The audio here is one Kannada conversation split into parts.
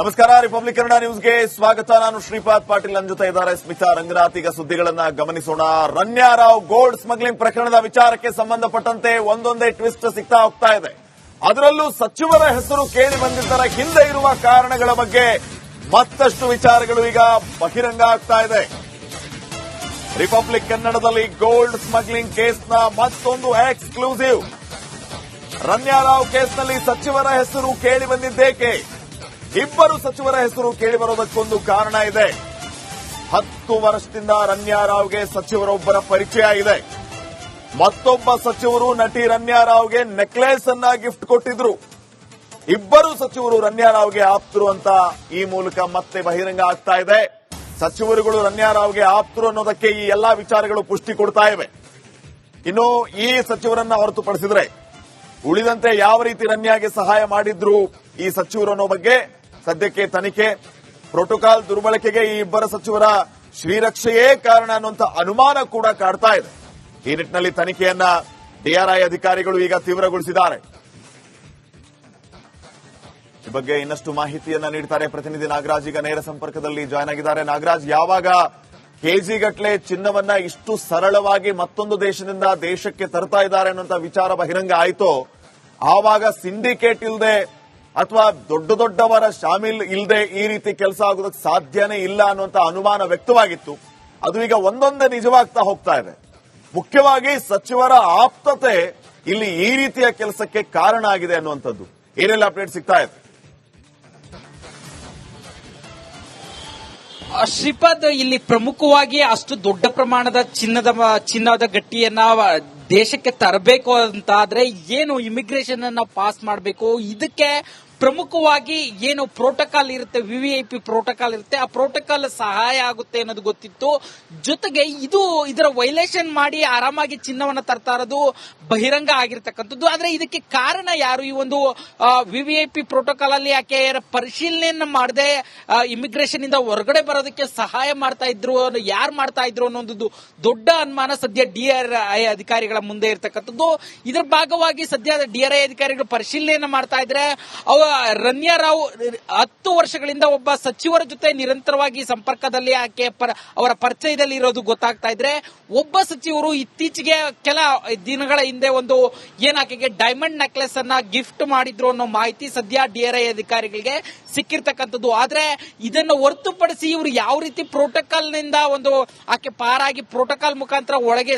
ನಮಸ್ಕಾರ ರಿಪಬ್ಲಿಕ್ ಕನ್ನಡ ನ್ಯೂಸ್ಗೆ ಸ್ವಾಗತ. ನಾನು ಶ್ರೀಪಾದ್ ಪಾಟೀಲ್. ನನ್ನ ಜೊತೆ ಇದ್ದಾರೆ ಸ್ಮಿತಾ ರಂಗನಾಥ್. ಈಗ ಸುದ್ದಿಗಳನ್ನ ಗಮನಿಸೋಣ. ರನ್ಯಾರಾವ್ ಗೋಲ್ಡ್ ಸ್ಮಗ್ಲಿಂಗ್ ಪ್ರಕರಣದ ವಿಚಾರಕ್ಕೆ ಸಂಬಂಧಪಟ್ಟಂತೆ ಒಂದೊಂದೇ ಟ್ವಿಸ್ಟ್ ಸಿಗ್ತಾ ಹೋಗ್ತಾ ಇದೆ. ಅದರಲ್ಲೂ ಸಚಿವರ ಹೆಸರು ಕೇಳಿ ಬಂದಿದ್ದರ ಹಿಂದೆ ಇರುವ ಕಾರಣಗಳ ಬಗ್ಗೆ ಮತ್ತಷ್ಟು ವಿಚಾರಗಳು ಈಗ ಬಹಿರಂಗ ಆಗ್ತಾ ಇದೆ. ರಿಪಬ್ಲಿಕ್ ಕನ್ನಡದಲ್ಲಿ ಗೋಲ್ಡ್ ಸ್ಮಗ್ಲಿಂಗ್ ಕೇಸ್ನ ಮತ್ತೊಂದು ಎಕ್ಸ್ಕ್ಲೂಸಿವ್. ರನ್ಯಾರಾವ್ ಕೇಸ್ನಲ್ಲಿ ಸಚಿವರ ಹೆಸರು ಕೇಳಿ ಬಂದಿದ್ದೇಕೆ? ಇಬ್ಬರು ಸಚಿವರ ಹೆಸರು ಕೇಳಿ ಬರೋದಕ್ಕೊಂದು ಕಾರಣ ಇದೆ. ಹತ್ತು ವರ್ಷದಿಂದ ರನ್ಯಾರಾವ್ಗೆ ಸಚಿವರೊಬ್ಬರ ಪರಿಚಯ ಇದೆ. ಮತ್ತೊಬ್ಬ ಸಚಿವರು ನಟಿ ರನ್ಯಾರಾವ್ಗೆ ನೆಕ್ಲೆಸ್ ಅನ್ನ ಗಿಫ್ಟ್ ಕೊಟ್ಟಿದ್ರು. ಇಬ್ಬರು ಸಚಿವರು ರನ್ಯಾರಾವ್ಗೆ ಆಪ್ತರು ಅಂತ ಈ ಮೂಲಕ ಮತ್ತೆ ಬಹಿರಂಗ ಆಗ್ತಾ ಇದೆ. ಸಚಿವರುಗಳು ರನ್ಯಾರಾವ್ಗೆ ಆಪ್ತರು ಅನ್ನೋದಕ್ಕೆ ಈ ಎಲ್ಲಾ ವಿಚಾರಗಳು ಪುಷ್ಟಿ ಕೊಡ್ತಾ ಇವೆ. ಇನ್ನು ಈ ಸಚಿವರನ್ನ ಹೊರತುಪಡಿಸಿದ್ರೆ ಉಳಿದಂತೆ ಯಾವ ರೀತಿ ರಮ್ಯಾಗೆ ಸಹಾಯ ಮಾಡಿದ್ರು ಈ ಸಚಿವರು ಅನ್ನೋ ಬಗ್ಗೆ ಸದ್ಯಕ್ಕೆ ತನಿಖೆ. ಪ್ರೋಟೋಕಾಲ್ ದುರ್ಬಳಕೆಗೆ ಈ ಇಬ್ಬರ ಸಚಿವರ ಶ್ರೀರಕ್ಷೆಯೇ ಕಾರಣ ಅನ್ನುವಂತ ಅನುಮಾನ ಕೂಡ ಕಾಡ್ತಾ ಇದೆ. ಈ ನಿಟ್ಟಿನಲ್ಲಿ ತನಿಖೆಯನ್ನ ಡಿಆರ್ಐ ಅಧಿಕಾರಿಗಳು ಈಗ ತೀವ್ರಗೊಳಿಸಿದ್ದಾರೆ. ಈ ಬಗ್ಗೆ ಇನ್ನಷ್ಟು ಮಾಹಿತಿಯನ್ನ ನೀಡ್ತಾರೆ ಪ್ರತಿನಿಧಿ ನಾಗರಾಜ್. ಈಗ ನೇರ ಸಂಪರ್ಕದಲ್ಲಿ ಜಾಯ್ನ್ ಆಗಿದ್ದಾರೆ. ನಾಗರಾಜ್, ಯಾವಾಗ ಕೆಜಿ ಗಟ್ಲೆ ಚಿನ್ನವನ್ನ ಇಷ್ಟು ಸರಳವಾಗಿ ಮತ್ತೊಂದು ದೇಶದಿಂದ ದೇಶಕ್ಕೆ ತರ್ತಾ ಇದ್ದಾರೆ ಅನ್ನುವಂತ ವಿಚಾರ ಬಹಿರಂಗ ಆಯಿತು. ಆವಾಗ ಸಿಂಡಿಕೇಟ್ ಇಲ್ಲದೆ ಅಥವಾ ದೊಡ್ಡ ದೊಡ್ಡವರ ಶಾಮಿಲ್ ಇಲ್ಲದೆ ಈ ರೀತಿ ಕೆಲಸ ಆಗೋದಕ್ಕೆ ಸಾಧ್ಯನೇ ಇಲ್ಲ ಅನ್ನುವಂತ ಅನುಮಾನ ವ್ಯಕ್ತವಾಗಿತ್ತು. ಅದು ಈಗ ಒಂದೊಂದೇ ನಿಜವಾಗ್ತಾ ಹೋಗ್ತಾ ಇದೆ. ಮುಖ್ಯವಾಗಿ ಸಚಿವರ ಆಪ್ತತೆ ಇಲ್ಲಿ ಈ ರೀತಿಯ ಕೆಲಸಕ್ಕೆ ಕಾರಣ ಆಗಿದೆ ಅನ್ನುವಂಥದ್ದು. ಏನೆಲ್ಲ ಅಪ್ಡೇಟ್ ಸಿಗ್ತಾ ಇದೆ? ಶ್ರೀಪಾದ್, ಇಲ್ಲಿ ಪ್ರಮುಖವಾಗಿ ಅಷ್ಟು ದೊಡ್ಡ ಪ್ರಮಾಣದ ಚಿನ್ನದ ಚಿನ್ನದ ಗಟ್ಟಿಯನ್ನ ದೇಶಕ್ಕೆ ತರಬೇಕು ಅಂತಾದ್ರೆ ಏನು ಇಮಿಗ್ರೇಷನ್ ಅನ್ನ ಪಾಸ್ ಮಾಡಬೇಕು? ಇದಕ್ಕೆ ಪ್ರಮುಖವಾಗಿ ಏನು ಪ್ರೋಟೋಕಾಲ್ ಇರುತ್ತೆ ವಿವಿಐಪಿ ಪ್ರೋಟೋಕಾಲ್ ಇರುತ್ತೆ, ಆ ಪ್ರೋಟೋಕಾಲ್ ಸಹಾಯ ಆಗುತ್ತೆ ಅನ್ನೋದು ಗೊತ್ತಿತ್ತು. ಜೊತೆಗೆ ಇದು ಇದರ ವೈಲೇಷನ್ ಮಾಡಿ ಆರಾಮಾಗಿ ಚಿನ್ನವನ್ನ ತರ್ತಾ ಇರೋದು ಬಹಿರಂಗ ಆಗಿರ್ತಕ್ಕಂಥದ್ದು. ಆದ್ರೆ ಇದಕ್ಕೆ ಕಾರಣ ಯಾರು? ಈ ಒಂದು ವಿವಿಐಪಿ ಪ್ರೋಟೋಕಾಲ್ ಅಲ್ಲಿ ಯಾಕೆ ಪರಿಶೀಲನೆಯನ್ನು ಮಾಡದೆ ಇಮಿಗ್ರೇಷನ್ ಇಂದ ಹೊರಗಡೆ ಬರೋದಕ್ಕೆ ಸಹಾಯ ಮಾಡ್ತಾ ಇದ್ರು ಯಾರು ಮಾಡ್ತಾ ಇದ್ರು ಅನ್ನೋದು ದೊಡ್ಡ ಅನುಮಾನ ಸದ್ಯ ಡಿಆರ್ ಐ ಅಧಿಕಾರಿಗಳ ಮುಂದೆ ಇರ್ತಕ್ಕಂಥದ್ದು. ಇದರ ಭಾಗವಾಗಿ ಸದ್ಯ ಡಿಆರ್ಐ ಅಧಿಕಾರಿಗಳು ಪರಿಶೀಲನೆ ಮಾಡ್ತಾ ಇದ್ರೆ, ಅವ ರನ್ಯಾ ರಾವ್ ಹತ್ತು ವರ್ಷಗಳಿಂದ ಒಬ್ಬ ಸಚಿವರ ಜೊತೆ ನಿರಂತರವಾಗಿ ಸಂಪರ್ಕದಲ್ಲಿ ಆಕೆ ಅವರ ಪರಿಚಯದಲ್ಲಿ ಇರೋದು ಗೊತ್ತಾಗ್ತಾ ಇದ್ರೆ, ಒಬ್ಬ ಸಚಿವರು ಇತ್ತೀಚೆಗೆ ಕೆಲ ದಿನಗಳ ಹಿಂದೆ ಒಂದು ಏನ್ ಆಕೆಗೆ ಡೈಮಂಡ್ ನೆಕ್ಲೆಸ್ ಅನ್ನ ಗಿಫ್ಟ್ ಮಾಡಿದ್ರು ಅನ್ನೋ ಮಾಹಿತಿ ಸದ್ಯ ಡಿಆರ್ಐ ಅಧಿಕಾರಿಗಳಿಗೆ ಸಿಕ್ಕಿರ್ತಕ್ಕಂಥದ್ದು. ಆದ್ರೆ ಇದನ್ನು ಹೊರತುಪಡಿಸಿ ಇವರು ಯಾವ ರೀತಿ ಪ್ರೋಟೋಕಾಲ್ನಿಂದ ಒಂದು ಆಕೆ ಪಾರಾಗಿ ಪ್ರೋಟೋಕಾಲ್ ಮುಖಾಂತರ ಒಳಗೆ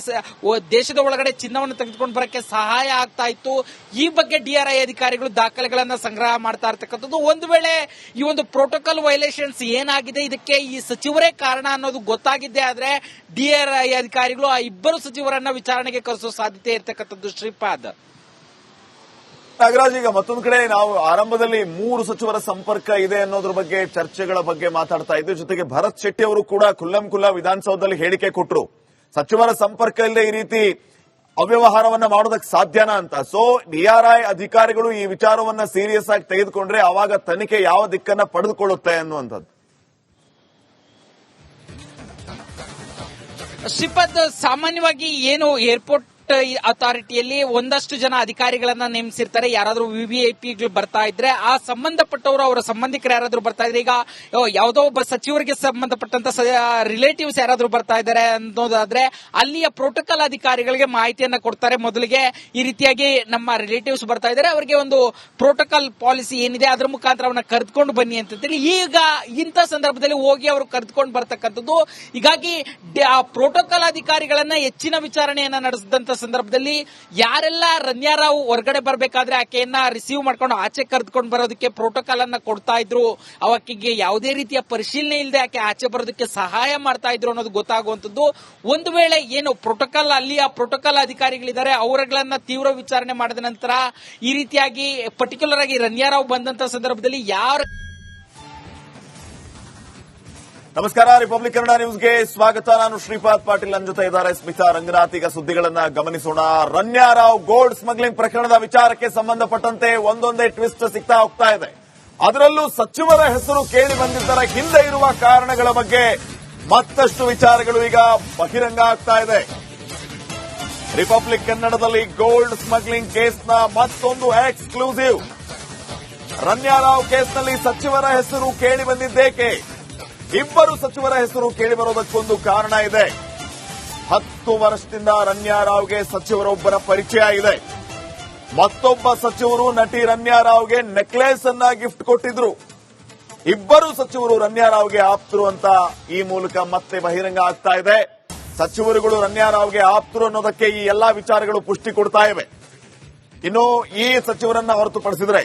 ದೇಶದ ಒಳಗಡೆ ಚಿನ್ನವನ್ನು ತೆಗೆದುಕೊಂಡು ಬರಕ್ಕೆ ಸಹಾಯ ಆಗ್ತಾ ಇತ್ತು. ಈ ಬಗ್ಗೆ ಡಿಆರ್ಐ ಅಧಿಕಾರಿಗಳು ದಾಖಲೆಗಳನ್ನ ಸಂಗ್ರಹ ಮಾಡ್ತಾ ಇರ್ತಕ್ಕಂಥದ್ದು. ಒಂದು ವೇಳೆ ಈ ಒಂದು ಪ್ರೋಟೋಕಾಲ್ ವೈಲೇಷನ್ಸ್ ಏನಾಗಿದೆ, ಇದಕ್ಕೆ ಈ ಸಚಿವರೇ ಕಾರಣ ಅನ್ನೋದು ಗೊತ್ತಾಗಿದ್ದೆ ಆದ್ರೆ ಡಿಆರ್ಐ ಅಧಿಕಾರಿಗಳು ಆ ಇಬ್ಬರು ಸಚಿವರನ್ನ ವಿಚಾರಣೆಗೆ ಕರೆಸುವ ಸಾಧ್ಯತೆ ಇರ್ತಕ್ಕಂಥದ್ದು ಶ್ರೀಪಾದ್. ನಾಗರಾಜ್, ಈಗ ಮತ್ತೊಂದು ಕಡೆ ನಾವು ಆರಂಭದಲ್ಲಿ ಮೂರು ಸಚಿವರ ಸಂಪರ್ಕ ಇದೆ ಅನ್ನೋದ್ರ ಬಗ್ಗೆ, ಚರ್ಚೆಗಳ ಬಗ್ಗೆ ಮಾತಾಡ್ತಾ ಇದ್ದು ಜೊತೆಗೆ ಭರತ್ ಶೆಟ್ಟಿ ಅವರು ಕೂಡ ಕುಲ್ಲಂ ಕುಲ್ಲ ವಿಧಾನಸೌಧದಲ್ಲಿ ಹೇಳಿಕೆ ಕೊಟ್ಟರು ಸಚಿವರ ಸಂಪರ್ಕ ಇಲ್ಲದೆ ಈ ರೀತಿ ಅವ್ಯವಹಾರವನ್ನ ಮಾಡೋದಕ್ಕೆ ಸಾಧ್ಯನಾ ಅಂತ. ಸೊ ಡಿಆರ್ಐ ಅಧಿಕಾರಿಗಳು ಈ ವಿಚಾರವನ್ನ ಸೀರಿಯಸ್ ಆಗಿ ತೆಗೆದುಕೊಂಡ್ರೆ ಆವಾಗ ತನಿಖೆ ಯಾವ ದಿಕ್ಕನ್ನ ಪಡೆದುಕೊಳ್ಳುತ್ತೆ ಅನ್ನುವಂಥದ್ದು. ಶ್ರೀಪಾದ್ ಸಾಮಾನ್ಯವಾಗಿ ಏನು ಏರ್ಪೋರ್ಟ್ ಅಥಾರಿಟಿಯಲ್ಲಿ ಒಂದಷ್ಟು ಜನ ಅಧಿಕಾರಿಗಳನ್ನ ನೇಮಿಸಿರ್ತಾರೆ. ಯಾರಾದ್ರೂ ವಿವಿಐಪಿಗಳು ಬರ್ತಾ ಇದ್ರೆ ಆ ಸಂಬಂಧಪಟ್ಟವರು, ಅವರ ಸಂಬಂಧಿಕರು ಯಾರಾದ್ರೂ ಬರ್ತಾ ಇದ್ರೆ ಈಗ ಯಾವುದೋ ಒಬ್ಬ ಸಚಿವರಿಗೆ ಸಂಬಂಧಪಟ್ಟಂತ ರಿಲೇಟಿವ್ಸ್ ಯಾರಾದ್ರೂ ಬರ್ತಾ ಇದ್ದಾರೆ ಅನ್ನೋದಾದ್ರೆ ಅಲ್ಲಿಯ ಪ್ರೋಟೋಕಾಲ್ ಅಧಿಕಾರಿಗಳಿಗೆ ಮಾಹಿತಿಯನ್ನ ಕೊಡ್ತಾರೆ. ಮೊದಲಿಗೆ ಈ ರೀತಿಯಾಗಿ ನಮ್ಮ ರಿಲೇಟಿವ್ಸ್ ಬರ್ತಾ ಇದ್ದಾರೆ. ಅವರಿಗೆ ಒಂದು ಪ್ರೋಟೋಕಾಲ್ ಪಾಲಿಸಿ ಏನಿದೆ, ಅದರ ಮುಖಾಂತರ ಅವನ್ನ ಕರೆದುಕೊಂಡು ಬನ್ನಿ ಅಂತೇಳಿ ಈಗ ಇಂಥ ಸಂದರ್ಭದಲ್ಲಿ ಹೋಗಿ ಅವರು ಕರೆದುಕೊಂಡು ಬರ್ತಕ್ಕಂಥದ್ದು. ಹೀಗಾಗಿ ಪ್ರೋಟೋಕಾಲ್ ಅಧಿಕಾರಿಗಳನ್ನ ಹೆಚ್ಚಿನ ವಿಚಾರಣೆಯನ್ನ ನಡೆಸಿದಂತ ಸಂದರ್ಭದಲ್ಲಿ ಯಾರೆಲ್ಲ ರನ್ಯಾರಾವ್ ಹೊರಗಡೆ ಬರಬೇಕಾದ್ರೆ ಆಕೆಯನ್ನ ರಿಸೀವ್ ಮಾಡ್ಕೊಂಡು ಆಚೆ ಕರೆದುಕೊಂಡು ಬರೋದಕ್ಕೆ ಪ್ರೋಟೋಕಾಲ್ ಅನ್ನ ಕೊಡ್ತಾ ಇದ್ರು. ಅವಕ್ಕೆ ಯಾವುದೇ ರೀತಿಯ ಪರಿಶೀಲನೆ ಇಲ್ಲದೆ ಆಕೆ ಆಚೆ ಬರೋದಕ್ಕೆ ಸಹಾಯ ಮಾಡ್ತಾ ಇದ್ರು ಅನ್ನೋದು ಗೊತ್ತಾಗುವಂತದ್ದು ಒಂದು ವೇಳೆ ಏನು ಪ್ರೋಟೋಕಾಲ್ ಅಲ್ಲಿ ಆ ಪ್ರೋಟೋಕಾಲ್ ಅಧಿಕಾರಿಗಳಿದ್ದಾರೆ, ಅವರುಗಳನ್ನ ತೀವ್ರ ವಿಚಾರಣೆ ಮಾಡಿದ ನಂತರ ಈ ರೀತಿಯಾಗಿ ಪರ್ಟಿಕ್ಯುಲರ್ ಆಗಿ ರನ್ಯಾರಾವ್ ಬಂದಂತ ಸಂದರ್ಭದಲ್ಲಿ ಯಾರ ನಮಸ್ಕಾರ ರಿಪಬ್ಲಿಕ್ ಕನ್ನಡ ನ್ಯೂಸ್ಗೆ ಸ್ವಾಗತ. ನಾನು ಶ್ರೀಪಾದ್ ಪಾಟೀಲ್. ನನ್ನ ಜೊತೆ ಇದ್ದಾರೆ ಸ್ಮಿತಾ ರಂಗನಾಥ್. ಈಗ ಸುದ್ದಿಗಳನ್ನ ಗಮನಿಸೋಣ. ರನ್ಯಾರಾವ್ ಗೋಲ್ಡ್ ಸ್ಮಗ್ಲಿಂಗ್ ಪ್ರಕರಣದ ವಿಚಾರಕ್ಕೆ ಸಂಬಂಧಪಟ್ಟಂತೆ ಒಂದೊಂದೇ ಟ್ವಿಸ್ಟ್ ಸಿಗ್ತಾ ಹೋಗ್ತಾ ಇದೆ. ಅದರಲ್ಲೂ ಸಚಿವರ ಹೆಸರು ಕೇಳಿ ಬಂದಿದ್ದರ ಹಿಂದೆ ಇರುವ ಕಾರಣಗಳ ಬಗ್ಗೆ ಮತ್ತಷ್ಟು ವಿಚಾರಗಳು ಈಗ ಬಹಿರಂಗ ಆಗ್ತಾ ಇದೆ. ರಿಪಬ್ಲಿಕ್ ಕನ್ನಡದಲ್ಲಿ ಗೋಲ್ಡ್ ಸ್ಮಗ್ಲಿಂಗ್ ಕೇಸ್ನ ಮತ್ತೊಂದು ಎಕ್ಸ್ಕ್ಲೂಸಿವ್. ರನ್ಯಾರಾವ್ ಕೇಸ್ನಲ್ಲಿ ಸಚಿವರ ಹೆಸರು ಕೇಳಿ ಬಂದಿದ್ದೇಕೆ? ಇಬ್ಬರು ಸಚಿವರ ಹೆಸರು ಕೇಳಿ ಬರೋದಕ್ಕೊಂದು ಕಾರಣ ಇದೆ. ಹತ್ತು ವರ್ಷದಿಂದ ರನ್ಯಾರಾವ್ಗೆ ಸಚಿವರೊಬ್ಬರ ಪರಿಚಯ ಇದೆ. ಮತ್ತೊಬ್ಬ ಸಚಿವರು ನಟಿ ರನ್ಯಾರಾವ್ಗೆ ನೆಕ್ಲೆಸ್ ಅನ್ನ ಗಿಫ್ಟ್ ಕೊಟ್ಟಿದ್ರು. ಇಬ್ಬರು ಸಚಿವರು ರನ್ಯಾರಾವ್ಗೆ ಆಪ್ತರು ಅಂತ ಈ ಮೂಲಕ ಮತ್ತೆ ಬಹಿರಂಗ ಆಗ್ತಾ ಇದೆ. ಸಚಿವರುಗಳು ರನ್ಯಾರಾವ್ಗೆ ಆಪ್ತರು ಅನ್ನೋದಕ್ಕೆ ಈ ಎಲ್ಲಾ ವಿಚಾರಗಳು ಪುಷ್ಟಿ ಕೊಡ್ತಾ ಇವೆ. ಇನ್ನು ಈ ಸಚಿವರನ್ನ ಹೊರತುಪಡಿಸಿದ್ರೆ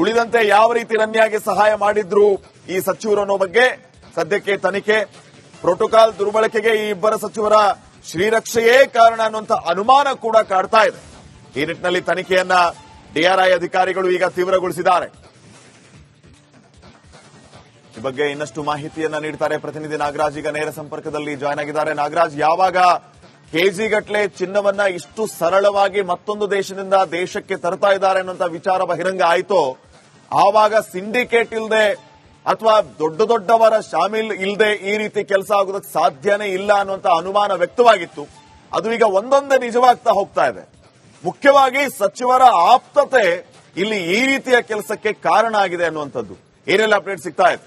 ಉಳಿದಂತೆ ಯಾವ ರೀತಿ ರಮ್ಯಾಗೆ ಸಹಾಯ ಮಾಡಿದ್ರು ಈ ಸಚಿವರು ಅನ್ನೋ ಬಗ್ಗೆ ಸದ್ಯಕ್ಕೆ ತನಿಖೆ ಪ್ರೋಟೋಕಾಲ್ ದುರ್ಬಳಕೆಗೆ ಈ ಇಬ್ಬರ ಸಚಿವರ ಶ್ರೀರಕ್ಷೆಯೇ ಕಾರಣ ಅನ್ನುವಂತ ಅನುಮಾನ ಕೂಡ ಕಾಡ್ತಾ ಇದೆ. ಈ ನಿಟ್ಟಿನಲ್ಲಿ ತನಿಖೆಯನ್ನ ಡಿಆರ್ಐ ಅಧಿಕಾರಿಗಳು ಈಗ ತೀವ್ರಗೊಳಿಸಿದ್ದಾರೆ. ಈ ಬಗ್ಗೆ ಇನ್ನಷ್ಟು ಮಾಹಿತಿಯನ್ನ ನೀಡ್ತಾರೆ ಪ್ರತಿನಿಧಿ ನಾಗರಾಜ್. ಈಗ ನೇರ ಸಂಪರ್ಕದಲ್ಲಿ ಜಾಯ್ನ್ ಆಗಿದ್ದಾರೆ. ನಾಗರಾಜ್, ಯಾವಾಗ ಕೆಜಿ ಗಟ್ಲೆ ಚಿನ್ನವನ್ನ ಇಷ್ಟು ಸರಳವಾಗಿ ಮತ್ತೊಂದು ದೇಶದಿಂದ ದೇಶಕ್ಕೆ ತರ್ತಾ ಇದ್ದಾರೆ ಅನ್ನುವಂತ ವಿಚಾರ ಬಹಿರಂಗ ಆಯಿತು. ಆವಾಗ ಸಿಂಡಿಕೇಟ್ ಇಲ್ಲದೆ ಅಥವಾ ದೊಡ್ಡ ದೊಡ್ಡವರ ಶಾಮೀಲ್ ಇಲ್ಲದೆ ಈ ರೀತಿ ಕೆಲಸ ಆಗೋದಕ್ಕೆ ಸಾಧ್ಯನೇ ಇಲ್ಲ ಅನ್ನುವಂತ ಅನುಮಾನ ವ್ಯಕ್ತವಾಗಿತ್ತು. ಅದು ಈಗ ಒಂದೊಂದೇ ನಿಜವಾಗ್ತಾ ಹೋಗ್ತಾ ಇದೆ. ಮುಖ್ಯವಾಗಿ ಸಚಿವರ ಆಪ್ತತೆ ಇಲ್ಲಿ ಈ ರೀತಿಯ ಕೆಲಸಕ್ಕೆ ಕಾರಣ ಆಗಿದೆ ಅನ್ನುವಂಥದ್ದು. ಏನೆಲ್ಲ ಅಪ್ಡೇಟ್ ಸಿಗ್ತಾ ಇದೆ?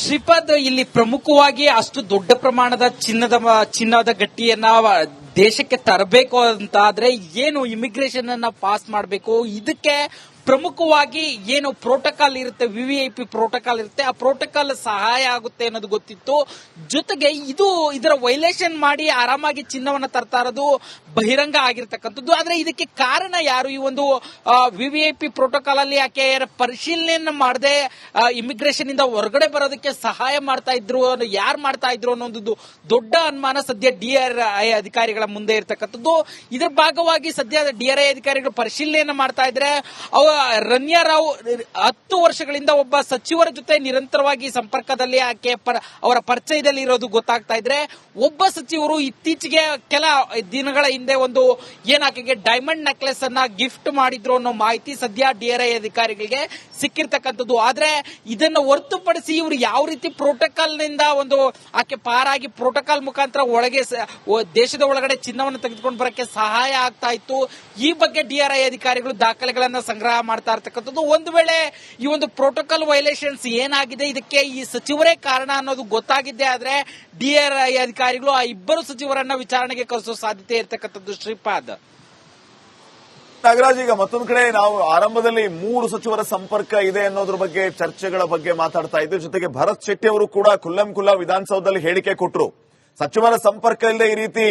ಶ್ರೀಪಾದ್, ಇಲ್ಲಿ ಪ್ರಮುಖವಾಗಿ ಅಷ್ಟು ದೊಡ್ಡ ಪ್ರಮಾಣದ ಚಿನ್ನದ ಚಿನ್ನದ ಗಟ್ಟಿಯನ್ನ ದೇಶಕ್ಕೆ ತರಬೇಕು ಅಂತ ಆದ್ರೆ ಏನು ಇಮಿಗ್ರೇಷನ್ ಅನ್ನ ಪಾಸ್ ಮಾಡಬೇಕು? ಇದಕ್ಕೆ ಪ್ರಮುಖವಾಗಿ ಏನು ಪ್ರೋಟೋಕಾಲ್ ಇರುತ್ತೆ ವಿವಿಐಪಿ ಪ್ರೋಟೋಕಾಲ್ ಇರುತ್ತೆ, ಆ ಪ್ರೋಟೋಕಾಲ್ ಸಹಾಯ ಆಗುತ್ತೆ ಅನ್ನೋದು ಗೊತ್ತಿತ್ತು. ಜೊತೆಗೆ ಇದು ಇದರ ವೈಲೇಷನ್ ಮಾಡಿ ಆರಾಮಾಗಿ ಚಿನ್ನವನ್ನ ತರ್ತಾ ಇರೋದು ಬಹಿರಂಗ ಆಗಿರ್ತಕ್ಕಂಥದ್ದು. ಆದ್ರೆ ಇದಕ್ಕೆ ಕಾರಣ ಯಾರು? ಈ ಒಂದು ವಿವಿಐಪಿ ಪ್ರೋಟೋಕಾಲ್ ಅಲ್ಲಿ ಯಾಕೆ ಪರಿಶೀಲನೆಯನ್ನು ಮಾಡದೆ ಇಮಿಗ್ರೇಷನ್ ಇಂದ ಹೊರಗಡೆ ಬರೋದಕ್ಕೆ ಸಹಾಯ ಮಾಡ್ತಾ ಇದ್ರು ಯಾರು ಮಾಡ್ತಾ ಇದ್ರು ಅನ್ನೋದು ದೊಡ್ಡ ಅನುಮಾನ ಸದ್ಯ ಡಿಆರ್ ಐ ಅಧಿಕಾರಿಗಳ ಮುಂದೆ ಇರತಕ್ಕಂಥದ್ದು. ಇದರ ಭಾಗವಾಗಿ ಸದ್ಯ ಐ ಅಧಿಕಾರಿಗಳು ಪರಿಶೀಲನೆಯನ್ನು ಮಾಡ್ತಾ ಇದ್ರೆ, ಅವ ರನ್ಯಾ ರಾವ್ ಹತ್ತು ವರ್ಷಗಳಿಂದ ಒಬ್ಬ ಸಚಿವರ ಜೊತೆ ನಿರಂತರವಾಗಿ ಸಂಪರ್ಕದಲ್ಲಿ ಆಕೆ ಅವರ ಪರಿಚಯದಲ್ಲಿ ಇರೋದು ಗೊತ್ತಾಗ್ತಾ ಇದ್ರೆ, ಒಬ್ಬ ಸಚಿವರು ಇತ್ತೀಚೆಗೆ ಕೆಲ ದಿನಗಳ ಹಿಂದೆ ಒಂದು ಏನ್ ಆಕೆಗೆ ಡೈಮಂಡ್ ನೆಕ್ಲೆಸ್ ಅನ್ನ ಗಿಫ್ಟ್ ಮಾಡಿದ್ರು ಅನ್ನೋ ಮಾಹಿತಿ ಸದ್ಯ ಡಿಆರ್ಐ ಅಧಿಕಾರಿಗಳಿಗೆ ಸಿಕ್ಕಿರ್ತಕ್ಕಂಥದ್ದು. ಆದ್ರೆ ಇದನ್ನ ಹೊರತುಪಡಿಸಿ ಇವರು ಯಾವ ರೀತಿ ಪ್ರೋಟೋಕಾಲ್ನಿಂದ ಒಂದು ಆಕೆ ಪಾರಾಗಿ ಪ್ರೋಟೋಕಾಲ್ ಮುಖಾಂತರ ಒಳಗೆ ದೇಶದ ಒಳಗಡೆ ಚಿನ್ನವನ್ನು ತೆಗೆದುಕೊಂಡು ಬರಕ್ಕೆ ಸಹಾಯ ಆಗ್ತಾ ಇತ್ತು. ಈ ಬಗ್ಗೆ ಡಿಆರ್ಐ ಅಧಿಕಾರಿಗಳು ದಾಖಲೆಗಳನ್ನ ಸಂಗ್ರಹ ಮಾಡ್ತಾ ಇರ್ತಕ್ಕಂಥದ್ದು. ಒಂದು ವೇಳೆ ಈ ಒಂದು ಪ್ರೋಟೋಕಾಲ್ ವೈಲೇಷನ್ಸ್ ಏನಾಗಿದೆ, ಇದಕ್ಕೆ ಈ ಸಚಿವರೇ ಕಾರಣ ಅನ್ನೋದು ಗೊತ್ತಾಗಿದ್ದೆ ಆದ್ರೆ ಡಿಆರ್ಐ ಅಧಿಕಾರಿಗಳು ಆ ಇಬ್ಬರು ಸಚಿವರನ್ನ ವಿಚಾರಣೆಗೆ ಕರೆಸೋ ಸಾಧ್ಯತೆ ಇರತಕ್ಕಂಥದ್ದು ಶ್ರೀಪಾದ್. ನಾಗರಾಜ್, ಈಗ ಮತ್ತೊಂದು ಕಡೆ ನಾವು ಆರಂಭದಲ್ಲಿ ಮೂರು ಸಚಿವರ ಸಂಪರ್ಕ ಇದೆ ಅನ್ನೋದ್ರ ಬಗ್ಗೆ, ಚರ್ಚೆಗಳ ಬಗ್ಗೆ ಮಾತಾಡ್ತಾ ಇದ್ರು ಜೊತೆಗೆ ಭರತ್ ಶೆಟ್ಟಿ ಅವರು ಕೂಡ ಕುಲ್ಲಂ ಖುಲ್ಲಾ ವಿಧಾನಸೌಧದಲ್ಲಿ ಹೇಳಿಕೆ ಕೊಟ್ಟರು ಸಚಿವರ ಸಂಪರ್ಕ ಇಲ್ಲದೆ ಈ ರೀತಿ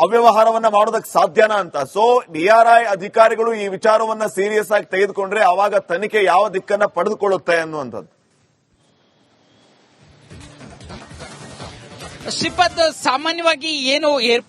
ಅವ್ಯವಹಾರವನ್ನ ಮಾಡೋದಕ್ಕೆ ಸಾಧ್ಯನಾ ಅಂತ. ಸೊ ಡಿಆರ್ಐ ಅಧಿಕಾರಿಗಳು ಈ ವಿಚಾರವನ್ನ ಸೀರಿಯಸ್ ಆಗಿ ತೆಗೆದುಕೊಂಡ್ರೆ ಅವಾಗ ತನಿಖೆ ಯಾವ ದಿಕ್ಕನ್ನ ಪಡೆದುಕೊಳ್ಳುತ್ತೆ ಅನ್ನುವಂಥದ್ದು. ಶ್ರೀಪಾದ್, ಸಾಮಾನ್ಯವಾಗಿ ಏನು ಏರ್ಪೋರ್ಟ್